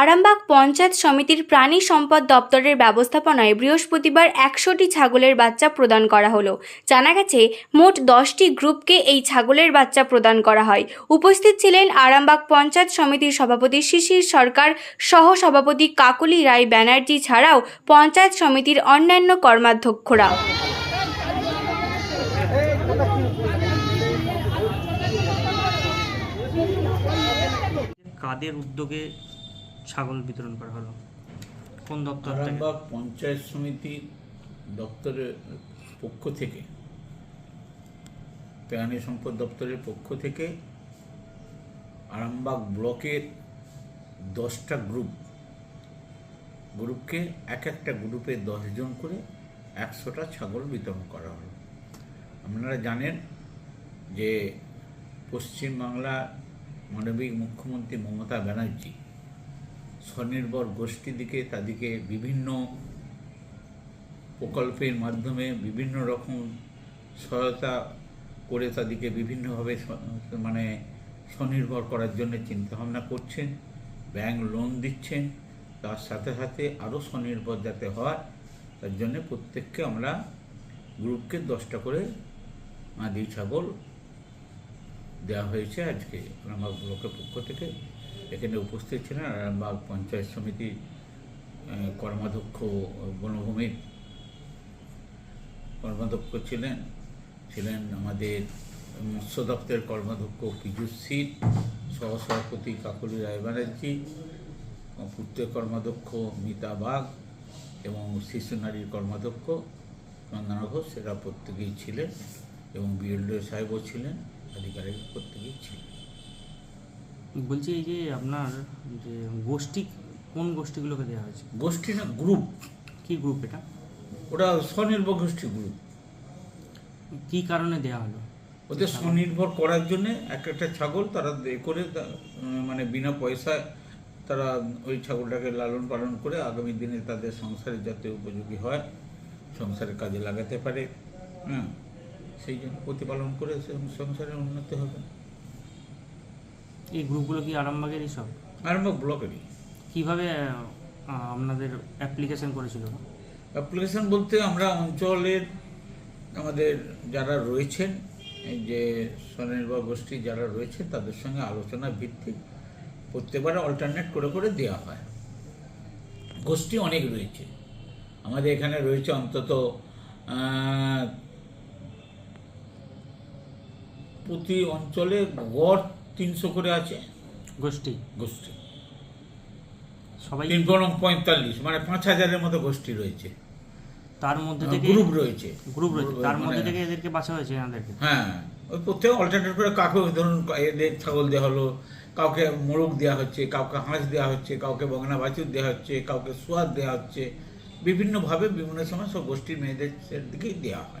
আরামবাগ পঞ্চায়েত সমিতির প্রাণী সম্পদ দপ্তরের ব্যবস্থাপনায় বৃহস্পতিবার একশোটি ছাগলের বাচ্চা প্রদান করা হলো। জানা গেছে, মোট দশটি গ্রুপকে এই ছাগলের বাচ্চা প্রদান করা হয়। উপস্থিত ছিলেন আরামবাগ পঞ্চায়েত সমিতির সভাপতি শিশির সরকার সহ সভাপতি কাকলি রায় ব্যানার্জি ছাড়াও পঞ্চায়েত সমিতির অন্যান্য কর্মাধ্যক্ষরা। কাদের উদ্যোগে ছাগল বিতরণ করা হলো। কোন দপ্তর আরামবাগ পঞ্চায়েত সমিতি দপ্তরের পক্ষ থেকে, প্রাণী সম্পদ দপ্তরের পক্ষ থেকে আরামবাগ ব্লকের দশটা গ্রুপ, গ্রুপকে এক একটা গ্রুপে দশজন করে একশোটা ছাগল বিতরণ করা হলো। আপনারা জানেন যে পশ্চিমবাংলা মানবিক মুখ্যমন্ত্রী মমতা ব্যানার্জি স্বনির্ভর গোষ্ঠী দিকে তাদেরকে বিভিন্ন প্রকল্পের মাধ্যমে বিভিন্ন রকম সহায়তা করে তাদেরকে বিভিন্নভাবে মানে স্বনির্ভর করার জন্য চিন্তাভাবনা করছেন, ব্যাংক লোন দিচ্ছেন, তার সাথে সাথে আরও স্বনির্ভর যাতে হয়, তার জন্য প্রত্যেককে আমরা গ্রুপকে দশটা করে মাদি ছাগল দেওয়া হয়েছে আজকে আরামবাগ ব্লকের পক্ষ থেকে। এখানে উপস্থিত ছিলেন আরামবাগ পঞ্চায়েত সমিতির আহ, কর্মাধ্যক্ষ বনভূমির কর্মাধ্যক্ষ ছিলেন ছিলেন আমাদের মৎস্য দপ্তরের কর্মাধ্যক্ষ পীযুষ সিট সহসভাপতি কাকলি রায় ব্যানার্জি পূর্তের কর্মাধ্যক্ষ মিতা বাগ এবং শিশু নারীর কর্মাধ্যক্ষ চন্দনা ঘোষ সেটা প্রত্যেকেই ছিলেন এবং বিএলডিও সাহেবও ছিলেন। আধিকারিক প্রত্যেকেই ছিলেন বলছি এই যে আপনার যে গোষ্ঠী কোন গোষ্ঠীগুলোকে দেওয়া হয়েছে? গোষ্ঠী না গ্রুপ। কি গ্রুপ এটা? ওটা স্বনির্ভর গোষ্ঠী গ্রুপ। কি কারণে দেওয়া হলো? ওদের স্বনির্ভর করার জন্য এক একটা ছাগল তারা করে মানে বিনা পয়সায় তারা ওই ছাগলটাকে লালন পালন করে আগামী দিনে তাদের সংসারে যাতে উপযোগী হয় সংসারে কাজে লাগাতে পারে হ্যাঁ। সেই জন্য প্রতিপালন করে সে সংসারের উন্নতি হবে। এই গ্রুপগুলো কি আরামবাগেরই সব? আরামবাগ ব্লকেরই। কীভাবে আপনাদের অ্যাপ্লিকেশন করেছিল? অ্যাপ্লিকেশন বলতে আমরা অঞ্চলের আমাদের যারা রয়েছেন এই যে স্বনির্ভর গোষ্ঠী যারা রয়েছে তাদের সঙ্গে আলোচনা ভিত্তিক প্রত্যেকবার অল্টারনেট করে করে দেওয়া হয়। গোষ্ঠী অনেক রয়েছে। আমাদের এখানে রয়েছে অন্তত প্রতি অঞ্চলে গড় তিনশো করে আছে। গোষ্ঠী। গোষ্ঠী। সবাই তিন বরং পঁয়তাল্লিশ মানে পাঁচ হাজারের মতো গোষ্ঠী রয়েছে। তার মধ্যে থেকে গ্রুপ রয়েছে। গ্রুপ রয়েছে। তার মানে- মধ্যে থেকে এদেরকে বাছা হয়েছে এনাদেরকে হ্যাঁ ওই প্রত্যেক অল্টারনেট করে কাউকে ধরুন এদের ছাগল দেওয়া হলো কাউকে মোরগ দেওয়া হচ্ছে কাউকে হাঁস দেওয়া হচ্ছে কাউকে বগনা বাছুর দেওয়া হচ্ছে কাউকে সোয়াদ দেওয়া হচ্ছে। বিভিন্নভাবে বিভিন্ন সময় সব গোষ্ঠীর মেয়েদের দিকেই দেওয়া হয়।